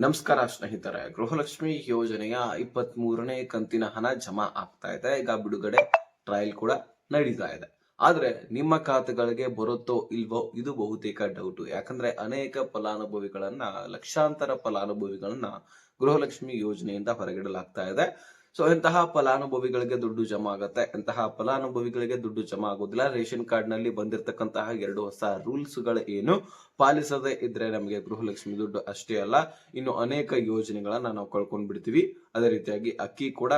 ನಮಸ್ಕಾರ ಸ್ನೇಹಿತರೆ, ಗೃಹಲಕ್ಷ್ಮಿ ಯೋಜನೆಯ ಇಪ್ಪತ್ತ್ ಮೂರನೇ ಕಂತಿನ ಹಣ ಜಮಾ ಆಗ್ತಾ ಇದೆ. ಈಗ ಬಿಡುಗಡೆ ಟ್ರಯಲ್ ಕೂಡ ನಡೀತಾ ಇದೆ. ಆದ್ರೆ ನಿಮ್ಮ ಖಾತೆಗಳಿಗೆ ಬರುತ್ತೋ ಇಲ್ವೋ ಇದು ಬಹುತೇಕ ಡೌಟ್ ಯಾಕಂದ್ರೆ ಅನೇಕ ಫಲಾನುಭವಿಗಳನ್ನ, ಲಕ್ಷಾಂತರ ಫಲಾನುಭವಿಗಳನ್ನ ಗೃಹಲಕ್ಷ್ಮಿ ಯೋಜನೆಯಿಂದ ಹೊರಗಿಡಲಾಗ್ತಾ ಇದೆ. ಸೊ ಇಂತಹ ಫಲಾನುಭವಿಗಳಿಗೆ ದುಡ್ಡು ಜಮಾ ಆಗುತ್ತೆ. ಇಂತಹ ಫಲಾನುಭವಿಗಳಿಗೆ ದುಡ್ಡು ಜಮಾ ಆಗೋದಿಲ್ಲ ರೇಷನ್ ಕಾರ್ಡ್ನಲ್ಲಿ ಬಂದಿರತಕ್ಕಂತಹ ಎರಡು ಹೊಸ ರೂಲ್ಸ್ಗಳು ಏನು? ಪಾಲಿಸದೇ ಇದ್ರೆ ನಮಗೆ ಗೃಹಲಕ್ಷ್ಮಿ ದುಡ್ಡು ಅಷ್ಟೇ ಅಲ್ಲ. ಇನ್ನು ಅನೇಕ ಯೋಜನೆಗಳನ್ನ ನಾವು ಕಳ್ಕೊಂಡ್ಬಿಡ್ತೀವಿ. ಅದೇ ರೀತಿಯಾಗಿ ಅಕ್ಕಿ ಕೂಡ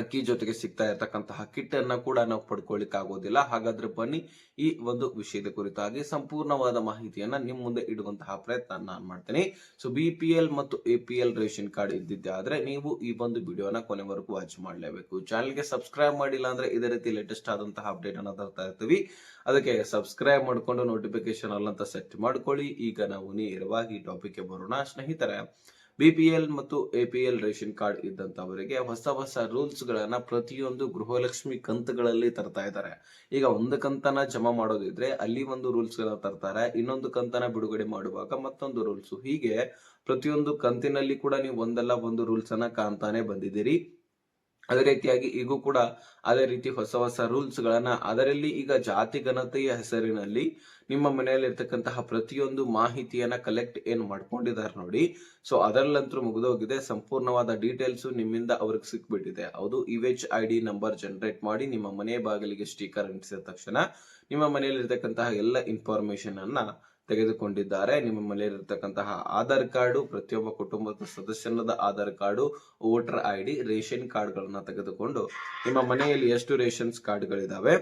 ಅಕ್ಕಿ ಜೊತೆಗೆ ಸಿಗ್ತಾ ಇರತಕ್ಕಂತಹ ಕಿಟ್ ಅನ್ನ ಕೂಡ ನಾವು ಪಡ್ಕೊಳ್ಳಿಕ್ ಆಗೋದಿಲ್ಲ ಹಾಗಾದ್ರೆ ಬನ್ನಿ ಈ ಒಂದು ವಿಷಯದ ಕುರಿತಾಗಿ ಸಂಪೂರ್ಣವಾದ ಮಾಹಿತಿಯನ್ನ ನಿಮ್ ಮುಂದೆ ಇಡುವಂತಹ ಪ್ರಯತ್ನ ನಾನು ಮಾಡ್ತೇನೆ. ಸೊ ಬಿ ಪಿ ಎಲ್ ಮತ್ತು A P L ration card ಇದ್ದಿದ್ದೆ ಆದ್ರೆ ನೀವು ಈ ಒಂದು ವಿಡಿಯೋನ ಕೊನೆವರೆಗೂ ವಾಚ್ ಮಾಡಲೇಬೇಕು. ಚಾನಲ್ಗೆ ಸಬ್ಸ್ಕ್ರೈಬ್ ಮಾಡಿಲ್ಲ ಅಂದ್ರೆ ಇದೇ ರೀತಿ ಲೇಟೆಸ್ಟ್ ಆದಂತಹ ಅಪ್ಡೇಟ್ ಅನ್ನ ತರ್ತಾ ಇರ್ತೀವಿ. ಅದಕ್ಕೆ ಸಬ್ಸ್ಕ್ರೈಬ್ ಮಾಡಿಕೊಂಡು ನೋಟಿಫಿಕೇಶನ್ ಅಲ್ಲಂತ ಸೆಟ್ ಮಾಡ್ಕೊಳ್ಳಿ. ಈಗ ನಾವು ನೇರವಾಗಿ ಟಾಪಿಕ್ಗೆ ಬರೋಣ. ಸ್ನೇಹಿತರೆ ಬಿಪಿಎಲ್ ಮತ್ತು ಎಪಿಎಲ್ ರೇಷನ್ ಕಾರ್ಡ್ ಇದ್ದಂತವರಿಗೆ ಹೊಸ ಹೊಸ ರೂಲ್ಸ್ ಗಳನ್ನ ಪ್ರತಿಯೊಂದು ಗೃಹಲಕ್ಷ್ಮಿ ಕಂತುಗಳಲ್ಲಿ ತರ್ತಾ ಇದ್ದಾರೆ. ಈಗ ಒಂದು ಕಂತನ ಜಮಾ ಮಾಡೋದಿದ್ರೆ ಅಲ್ಲಿ ಒಂದು ರೂಲ್ಸ್ ಗಳನ್ನ ತರ್ತಾರೆ, ಇನ್ನೊಂದು ಕಂತನ ಬಿಡುಗಡೆ ಮಾಡುವಾಗ ಮತ್ತೊಂದು ರೂಲ್ಸ್. ಹೀಗೆ ಪ್ರತಿಯೊಂದು ಕಂತಿನಲ್ಲಿ ಕೂಡ ನೀವು ಒಂದಲ್ಲ ಒಂದು ರೂಲ್ಸ್ ಅನ್ನ ಕಾಣ್ತಾನೆ ಬಂದಿದ್ದೀರಿ. ಅದೇ ರೀತಿಯಾಗಿ ಈಗೂ ಕೂಡ ಅದೇ ರೀತಿ ಹೊಸ ಹೊಸ ರೂಲ್ಸ್ ಗಳನ್ನ ಅದರಲ್ಲಿ ಈಗ ಜಾತಿ ಘನತೆಯ ಹೆಸರಿನಲ್ಲಿ ನಿಮ್ಮ ಮನೆಯಲ್ಲಿ ಇರ್ತಕ್ಕಂತಹ ಪ್ರತಿಯೊಂದು ಮಾಹಿತಿಯನ್ನ ಕಲೆಕ್ಟ್ ಏನ್ ಮಾಡ್ಕೊಂಡಿದ್ದಾರೆ ನೋಡಿ. ಸೊ ಅದರಲ್ಲಂತೂ ಮುಗಿದೋಗಿದೆ. ಸಂಪೂರ್ಣವಾದ ಡೀಟೇಲ್ಸ್ ನಿಮ್ಮಿಂದ ಅವ್ರಿಗೆ ಸಿಕ್ಬಿಟ್ಟಿದೆ. ಹೌದು H I D number generate ಮಾಡಿ ನಿಮ್ಮ ಮನೆ ಬಾಗಿಲಿಗೆ ಸ್ಟಿಕರ್ ಅಂಟಿಸಿದ ತಕ್ಷಣ ನಿಮ್ಮ ಮನೆಯಲ್ಲಿ ಇರ್ತಕ್ಕಂತಹ ಎಲ್ಲ ಇನ್ಫಾರ್ಮೇಶನ್ ಅನ್ನ ತೆಗೆದುಕೊಂಡಿದ್ದಾರೆ. ನಿಮ್ಮ ಮನೆಯಲ್ಲಿರ್ತಕ್ಕಂತಹ ಆಧಾರ್ ಕಾರ್ಡು, ಪ್ರತಿಯೊಬ್ಬ ಕುಟುಂಬದ ಸದಸ್ಯನದ Aadhaar card, voter I D ration ಕಾರ್ಡ್ಗಳನ್ನು ತೆಗೆದುಕೊಂಡು ನಿಮ್ಮ ಮನೆಯಲ್ಲಿ ಎಷ್ಟು ರೇಷನ್ಸ್ ಕಾರ್ಡ್ಗಳಿದಾವೆ?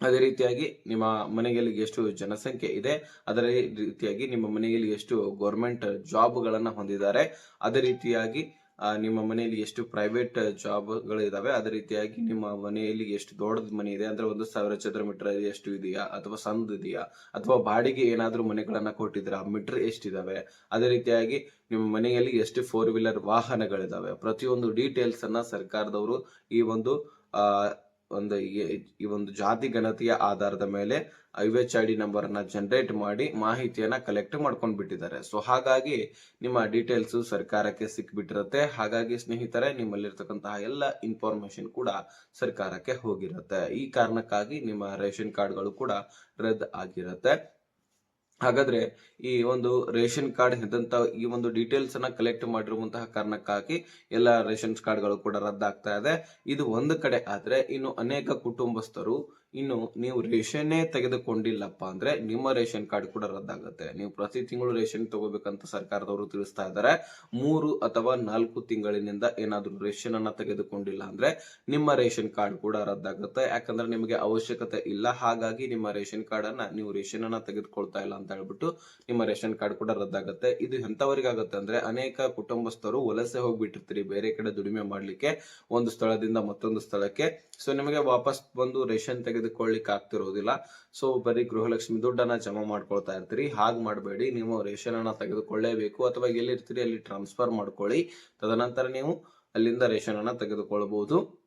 ಅದೇ ರೀತಿಯಾಗಿ ನಿಮ್ಮ ಮನೆಯಲ್ಲಿ ಎಷ್ಟು ಜನಸಂಖ್ಯೆ ಇದೆ? ಅದರ ರೀತಿಯಾಗಿ ನಿಮ್ಮ ಮನೆಯಲ್ಲಿ ಎಷ್ಟು ಗೌರ್ಮೆಂಟ್ ಜಾಬ್ಗಳನ್ನು ಹೊಂದಿದ್ದಾರೆ? ಅದೇ ರೀತಿಯಾಗಿ ನಿಮ್ಮ ಮನೆಯಲ್ಲಿ ಎಷ್ಟು ಪ್ರೈವೇಟ್ ಜಾಬ್ಗಳಿದಾವೆ ಅದೇ ರೀತಿಯಾಗಿ ನಿಮ್ಮ ಮನೆಯಲ್ಲಿ ಎಷ್ಟು ದೊಡ್ಡದ ಮನೆ ಇದೆ, ಅಂದ್ರೆ ಒಂದು ಸಾವಿರ ಚದರ ಮೀಟರ್ ಎಷ್ಟು ಇದೆಯಾ, ಅಥವಾ ಸಂದ್ ಇದೆಯಾ, ಅಥವಾ ಬಾಡಿಗೆ ಏನಾದ್ರೂ ಮನೆಗಳನ್ನ ಕೊಟ್ಟಿದ್ರ ಮೀಟರ್ ಎಷ್ಟಿದಾವೆ, ಅದೇ ರೀತಿಯಾಗಿ ನಿಮ್ಮ ಮನೆಯಲ್ಲಿ ಎಷ್ಟು ಫೋರ್ ವೀಲರ್ ವಾಹನಗಳಿದಾವೆ, ಪ್ರತಿಯೊಂದು ಡೀಟೇಲ್ಸ್ ಅನ್ನ ಸರ್ಕಾರದವರು ಈ ಒಂದು ಒಂದು ಈ- ಒಂದು ಜಾತಿ ಗಣತಿಯ ಆಧಾರದ ಮೇಲೆ I H I D number ಅನ್ನ ಜನರೇಟ್ ಮಾಡಿ ಮಾಹಿತಿಯನ್ನ ಕಲೆಕ್ಟ್ ಮಾಡ್ಕೊಂಡು ಬಿಟ್ಟಿದ್ದಾರೆ. ಸೊ ಹಾಗಾಗಿ ನಿಮ್ಮ ಡೀಟೇಲ್ಸ್ ಸರ್ಕಾರಕ್ಕೆ ಸಿಕ್ಬಿಟ್ಟಿರುತ್ತೆ. ಹಾಗಾಗಿ ಸ್ನೇಹಿತರೆ, ನಿಮ್ಮಲ್ಲಿರ್ತಕ್ಕಂತಹ ಎಲ್ಲ ಇನ್ಫಾರ್ಮೇಶನ್ ಕೂಡ ಸರ್ಕಾರಕ್ಕೆ ಹೋಗಿರುತ್ತೆ. ಈ ಕಾರಣಕ್ಕಾಗಿ ನಿಮ್ಮ ರೇಷನ್ ಕಾರ್ಡ್ಗಳು ಕೂಡ ರದ್ದು ಆಗಿರುತ್ತೆ. ಹಾಗಾದ್ರೆ ಈ ಒಂದು ರೇಷನ್ ಕಾರ್ಡ್ ಇದ್ದಂತ ಈ ಒಂದು ಡೀಟೇಲ್ಸ್ ಅನ್ನ ಕಲೆಕ್ಟ್ ಮಾಡಿರುವಂತಹ ಕಾರಣಕ್ಕಾಗಿ ಎಲ್ಲ ರೇಷನ್ ಕಾರ್ಡ್ಗಳು ಕೂಡ ರದ್ದಾಗ್ತಾ ಇದೆ. ಇದು ಒಂದು ಕಡೆ ಆದ್ರೆ ಇನ್ನು ಅನೇಕ ಕುಟುಂಬಸ್ಥರು ಇನ್ನು ನೀವು ರೇಷನ್ನೇ ತೆಗೆದುಕೊಂಡಿಲ್ಲಪ್ಪ ಅಂದ್ರೆ ನಿಮ್ಮ ರೇಷನ್ ಕಾರ್ಡ್ ಕೂಡ ರದ್ದಾಗುತ್ತೆ. ನೀವು ಪ್ರತಿ ತಿಂಗಳು ರೇಷನ್ ತಗೋಬೇಕಂತ ಸರ್ಕಾರದವರು ತಿಳಿಸ್ತಾ ಇದ್ದಾರೆ. ಮೂರು ಅಥವಾ ನಾಲ್ಕು ತಿಂಗಳಿನಿಂದ ಏನಾದರೂ ರೇಷನ್ ಅನ್ನ ತೆಗೆದುಕೊಂಡಿಲ್ಲ ಅಂದ್ರೆ ನಿಮ್ಮ ರೇಷನ್ ಕಾರ್ಡ್ ಕೂಡ ರದ್ದಾಗುತ್ತೆ. ಯಾಕಂದ್ರೆ ನಿಮಗೆ ಅವಶ್ಯಕತೆ ಇಲ್ಲ. ಹಾಗಾಗಿ ನಿಮ್ಮ ರೇಷನ್ ಕಾರ್ಡ್ ಅನ್ನ ನೀವು ರೇಷನ್ ಅನ್ನ ತೆಗೆದುಕೊಳ್ತಾ ಇಲ್ಲ ಅಂತ ಹೇಳ್ಬಿಟ್ಟು ನಿಮ್ಮ ರೇಷನ್ ಕಾರ್ಡ್ ಕೂಡ ರದ್ದಾಗುತ್ತೆ. ಇದು ಎಂತವರಿಗಾಗುತ್ತೆ ಅಂದ್ರೆ ಅನೇಕ ಕುಟುಂಬಸ್ಥರು ವಲಸೆ ಹೋಗ್ಬಿಟ್ಟಿರ್ತೀರಿ. ಬೇರೆ ಕಡೆ ದುಡಿಮೆ ಮಾಡ್ಲಿಕ್ಕೆ ಒಂದು ಸ್ಥಳದಿಂದ ಮತ್ತೊಂದು ಸ್ಥಳಕ್ಕೆ. ಸೊ ನಿಮಗೆ ವಾಪಸ್ ಬಂದು ರೇಷನ್ ತೆಗೆದುಕೊಳ್ಳಿಕ್ಕೆ ಆಗ್ತಿರೋದಿಲ್ಲ. ಸೊ ಬರೀ ಗೃಹಲಕ್ಷ್ಮಿ ದುಡ್ಡನ್ನ ಜಮಾ ಮಾಡ್ಕೊಳ್ತಾ ಇರ್ತೀರಿ. ಹಾಗೆ ಮಾಡಬೇಡಿ. ನೀವು ರೇಷನ್ ಅನ್ನ ತೆಗೆದುಕೊಳ್ಳೇಬೇಕು. ಅಥವಾ ಎಲ್ಲಿರ್ತೀರಿ, ಅಲ್ಲಿ ಟ್ರಾನ್ಸ್ಫರ್ ಮಾಡ್ಕೊಳ್ಳಿ. ತದನಂತರ ನೀವು ಅಲ್ಲಿಂದ ರೇಷನ್ ಅನ್ನ ತೆಗೆದುಕೊಳ್ಳಬಹುದು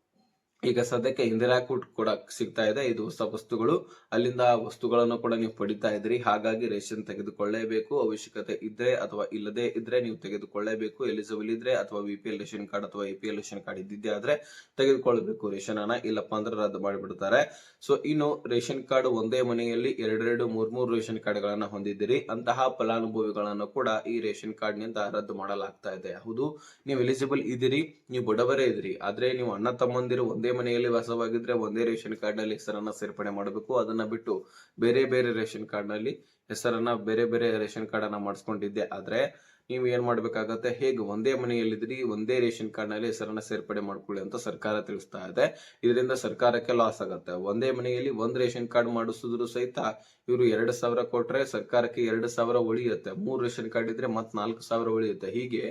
ಈಗ ಸದ್ಯಕ್ಕೆ ಇಂದಿರಾ ಕೂಟ್ ಕೂಡ ಸಿಗ್ತಾ ಇದೆ. ಇದು ಹೊಸ ವಸ್ತುಗಳು. ಅಲ್ಲಿಂದ ವಸ್ತುಗಳನ್ನು ಕೂಡ ನೀವು ಪಡಿತಾ ಇದ್ರಿ. ಹಾಗಾಗಿ ರೇಷನ್ ತೆಗೆದುಕೊಳ್ಳೇಬೇಕು. ಅವಶ್ಯಕತೆ ಇದ್ರೆ ಅಥವಾ ಇಲ್ಲದೆ ಇದ್ರೆ ನೀವು ತೆಗೆದುಕೊಳ್ಳೇಬೇಕು. ಎಲಿಜಿಬಲ್ ಇದ್ರೆ ಅಥವಾ ಎಲ್ ರೇಷನ್ ಕಾರ್ಡ್ ಅಥವಾ ಎ ರೇಷನ್ ಕಾರ್ಡ್ ಇದ್ದಿದ್ದೆ ಆದ್ರೆ ತೆಗೆದುಕೊಳ್ಬೇಕು ರೇಷನ್ ಅನ್ನ ಇಲ್ಲಪ್ಪ ಅಂದ್ರೆ ರದ್ದು ಮಾಡಿಬಿಡ್ತಾರೆ. ಸೊ ಇನ್ನು ರೇಷನ್ ಕಾರ್ಡ್ ಒಂದೇ ಮನೆಯಲ್ಲಿ ಎರಡೆರಡು ಮೂರ್ ಮೂರು ರೇಷನ್ ಕಾರ್ಡ್ ಗಳನ್ನ ಹೊಂದಿದ್ದೀರಿ. ಅಂತಹ ಫಲಾನುಭವಿಗಳನ್ನು ಕೂಡ ಈ ರೇಷನ್ ಕಾರ್ಡ್ನಿಂದ ರದ್ದು ಮಾಡಲಾಗ್ತಾ ಇದೆ. ಹೌದು, ನೀವು ಎಲಿಜಿಬಲ್ ಇದ್ದೀರಿ. ನೀವು ಬಡವರೇ ಇದ್ರಿ ಆದ್ರೆ ನೀವು ಅಣ್ಣ ತಮ್ಮಂದಿರು ಒಂದೇ ಮನೆಯಲ್ಲಿ ವಾಸವಾಗಿದ್ರೆ ಒಂದೇ ರೇಷನ್ ಕಾರ್ಡ್ನಲ್ಲಿ ಹೆಸರನ್ನ ಸೇರ್ಪಡೆ ಮಾಡಬೇಕು. ಅದನ್ನ ಬಿಟ್ಟು ಬೇರೆ ಬೇರೆ ರೇಷನ್ ಕಾರ್ಡ್ನಲ್ಲಿ ಹೆಸರನ್ನ ಬೇರೆ ಬೇರೆ ರೇಷನ್ ಕಾರ್ಡ್ ಅನ್ನ ಮಾಡಿಸ್ಕೊಂಡಿದ್ದೆ. ಆದ್ರೆ ನೀವು ಏನ್ ಮಾಡ್ಬೇಕಾಗತ್ತೆ? ಹೇಗೆ ಒಂದೇ ಮನೆಯಲ್ಲಿದ್ರಿ ಒಂದೇ ರೇಷನ್ ಕಾರ್ಡ್ನಲ್ಲಿ ಹೆಸರನ್ನ ಸೇರ್ಪಡೆ ಮಾಡ್ಕೊಳ್ಳಿ ಅಂತ ಸರ್ಕಾರ ತಿಳಿಸ್ತಾ ಇದೆ. ಇದರಿಂದ ಸರ್ಕಾರಕ್ಕೆ ಲಾಸ್ ಆಗುತ್ತೆ. ಒಂದೇ ಮನೆಯಲ್ಲಿ ಒಂದ್ ರೇಷನ್ ಕಾರ್ಡ್ ಮಾಡಿಸಿದ್ರು ಸಹಿತ ಇವರು ಎರಡು ಸಾವಿರ ಕೊಟ್ರೆ ಸರ್ಕಾರಕ್ಕೆ ಎರಡು ಸಾವಿರ ಉಳಿಯುತ್ತೆ. ಮೂರು ರೇಷನ್ ಕಾರ್ಡ್ ಇದ್ರೆ ಮತ್ ನಾಲ್ಕು ಸಾವಿರ ಉಳಿಯುತ್ತೆ. ಹೀಗೆ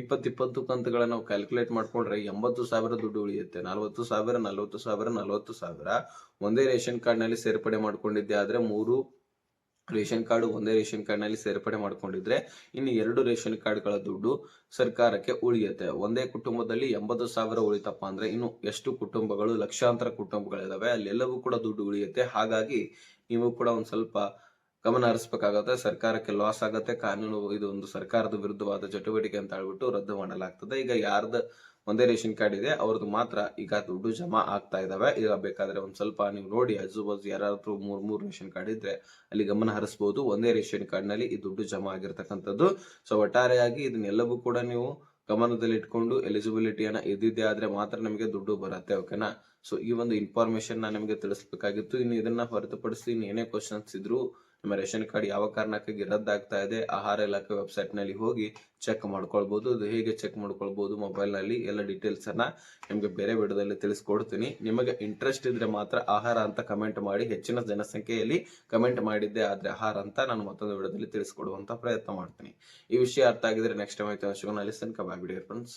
ಇಪ್ಪತ್ ಇಪ್ಪತ್ತು ಕಂತುಗಳನ್ನ ನಾವು ಕ್ಯಾಲ್ಕುಲೇಟ್ ಮಾಡ್ಕೊಂಡ್ರೆ ಎಂಬತ್ತು ಸಾವಿರ ದುಡ್ಡು ಉಳಿಯುತ್ತೆ. ನಲ್ವತ್ತು ಸಾವಿರ ನಲ್ವತ್ತು ಸಾವಿರ, ನಲವತ್ತು ಸಾವಿರ. ಒಂದೇ ರೇಷನ್ ಕಾರ್ಡ್ನಲ್ಲಿ ಸೇರ್ಪಡೆ ಮಾಡ್ಕೊಂಡಿದ್ದೆ ಆದ್ರೆ ಮೂರು ರೇಷನ್ ಕಾರ್ಡ್, ಒಂದೇ ರೇಷನ್ ಕಾರ್ಡ್ನಲ್ಲಿ ಸೇರ್ಪಡೆ ಮಾಡ್ಕೊಂಡಿದ್ರೆ ಇನ್ನು ಎರಡು ರೇಷನ್ ಕಾರ್ಡ್ಗಳ ದುಡ್ಡು ಸರ್ಕಾರಕ್ಕೆ ಉಳಿಯುತ್ತೆ. ಒಂದೇ ಕುಟುಂಬದಲ್ಲಿ ಎಂಬತ್ತು ಸಾವಿರ ಉಳಿತಪ್ಪ ಅಂದ್ರೆ ಇನ್ನು ಎಷ್ಟು ಕುಟುಂಬಗಳು, ಲಕ್ಷಾಂತರ ಕುಟುಂಬಗಳಿದಾವೆ, ಅಲ್ಲೆಲ್ಲವೂ ಕೂಡ ದುಡ್ಡು ಉಳಿಯುತ್ತೆ. ಹಾಗಾಗಿ ನೀವು ಕೂಡ ಒಂದ್ ಸ್ವಲ್ಪ ಗಮನ ಹರಿಸಬೇಕಾಗತ್ತೆ. ಸರ್ಕಾರಕ್ಕೆ ಲಾಸ್ ಆಗುತ್ತೆ. ಕಾನೂನು ಇದು ಒಂದು ಸರ್ಕಾರದ ವಿರುದ್ಧವಾದ ಚಟುವಟಿಕೆ ಅಂತ ಹೇಳ್ಬಿಟ್ಟು ರದ್ದು ಮಾಡಲಾಗ್ತದೆ. ಈಗ ಯಾರ್ದು ಒಂದೇ ರೇಷನ್ ಕಾರ್ಡ್ ಇದೆ, ಅವ್ರದ್ದು ಮಾತ್ರ ಈಗ ದುಡ್ಡು ಜಮಾ ಆಗ್ತಾ ಇದಾವೆ. ಈಗ ಬೇಕಾದ್ರೆ ಒಂದ್ ಸ್ವಲ್ಪ ನೀವು ನೋಡಿ, ಆಜು ಬಾಜು ಯಾರಾದ್ರೂ ಮೂರ್ ಮೂರ್ ರೇಷನ್ ಕಾರ್ಡ್ ಇದ್ರೆ ಅಲ್ಲಿ ಗಮನ ಹರಿಸಬಹುದು ಒಂದೇ ರೇಷನ್ ಕಾರ್ಡ್ನಲ್ಲಿ ಈ ದುಡ್ಡು ಜಮಾ ಆಗಿರ್ತಕ್ಕಂಥದ್ದು. ಸೊ ಒಟ್ಟಾರೆಯಾಗಿ ಇದನ್ನೆಲ್ಲವೂ ಕೂಡ ನೀವು ಗಮನದಲ್ಲಿ ಇಟ್ಕೊಂಡು ಎಲಿಜಿಬಿಲಿಟಿಯನ್ನ ಇದ್ದಿದ್ದೆ ಆದ್ರೆ ಮಾತ್ರ ನಮಗೆ ದುಡ್ಡು ಬರುತ್ತೆ ಓಕೆನಾ ಸೊ ಈ ಒಂದು ಇನ್ಫಾರ್ಮೇಶನ್ ನಾನು ನಿಮಗೆ ತಿಳಿಸ್ಬೇಕಾಗಿತ್ತು. ಇನ್ನು ಇದನ್ನ ಹೊರತುಪಡಿಸಿ ಇನ್ನು ಏನೇ ಕ್ವಶನ್ಸ್ ಇದ್ರು ನಿಮ್ಮ ರೇಷನ್ ಕಾರ್ಡ್ ಯಾವ ಕಾರಣಕ್ಕಾಗಿ ರದ್ದಾಗ್ತಾ ಇದೆ, ಆಹಾರ ಇಲಾಖೆ ವೆಬ್ಸೈಟ್ನಲ್ಲಿ ಹೋಗಿ ಚೆಕ್ ಮಾಡ್ಕೊಳ್ಬಹುದು ಅದು ಹೇಗೆ ಚೆಕ್ ಮಾಡ್ಕೊಳ್ಬಹುದು ಮೊಬೈಲ್ನಲ್ಲಿ ಎಲ್ಲ ಡೀಟೇಲ್ಸ್ ಅನ್ನ ನಿಮ್ಗೆ ಬೇರೆ ವಿಡಿಯೋದಲ್ಲಿ ತಿಳಿಸ್ಕೊಡ್ತೀನಿ. ನಿಮಗೆ ಇಂಟ್ರೆಸ್ಟ್ ಇದ್ರೆ ಮಾತ್ರ ಆಹಾರ ಅಂತ ಕಮೆಂಟ್ ಮಾಡಿ, ಹೆಚ್ಚಿನ ಜನಸಂಖ್ಯೆಯಲ್ಲಿ ಕಮೆಂಟ್ ಮಾಡಿದ್ದೆ ಆದ್ರೆ ಆಹಾರ ಅಂತ ನಾನು ಮತ್ತೊಂದು ವಿಡಿಯೋದಲ್ಲಿ ತಿಳಿಸ್ಕೊಡುವಂತ ಪ್ರಯತ್ನ ಮಾಡ್ತೀನಿ. ಈ ವಿಷಯ ಅರ್ಥ ಆಗಿದ್ರೆ ನೆಕ್ಸ್ಟ್ ಟೈಮ್ ಆಯ್ತು. ಅಲ್ಲಿ ಸನ್ ಬಾಯ್ ಬಿಡಿ ಫ್ರೆಂಡ್ಸ್